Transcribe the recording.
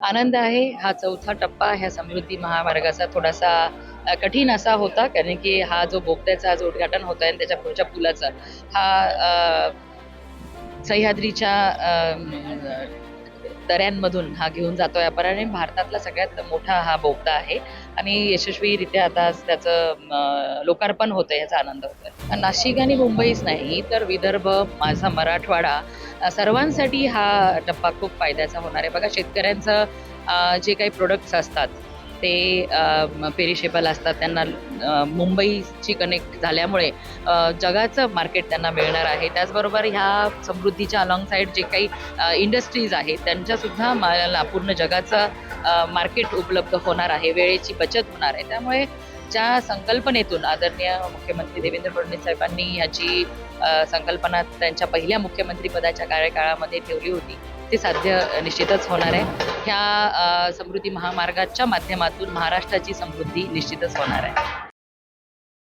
आनंद आहे. हा चौथा टप्पा ह्या समृद्धी महामार्गाचा थोडासा कठीण असा होता. कारण की हा जो बोगद्याचा जो उद्घाटन होत आहे आणि त्याच्या पुढच्या पुलाचा हा सह्याद्रीच्या दऱ्यांमधून हा घेऊन जातोय आपण. आणि भारतातला सगळ्यात मोठा हा बोगदा आहे. आणि यशस्वीरित्या आता त्याचं लोकार्पण होतं याचा आनंद होतोय. नाशिक आणि मुंबईच नाही तर विदर्भ माझा मराठवाडा सर्वांसाठी हा टप्पा खूप फायद्याचा होणार आहे. बघा शेतकऱ्यांचं जे काही प्रोडक्ट्स असतात ते पेरिशेबल असतात. त्यांना मुंबईची कनेक्ट झाल्यामुळे जगाचं मार्केट त्यांना मिळणार आहे. त्याचबरोबर ह्या समृद्धीच्या अलॉंगसाईड जे काही इंडस्ट्रीज आहेत त्यांच्यासुद्धा मला पूर्ण जगाचं मार्केट उपलब्ध होणार आहे. वेळेची बचत होणार आहे. त्यामुळे ज्या संकल्पनेतून आदरणीय मुख्यमंत्री देवेंद्र फडणवीस साहेबांनी ह्याची संकल्पना त्यांच्या पहिल्या मुख्यमंत्री पदाच्या कार्यकाळामध्ये ठेवली होती. ते साध्य निश्चितच होणार आहे. ह्या समृद्धी महामार्गाच्या माध्यमातून महाराष्ट्राची समृद्धी निश्चितच होणार आहे.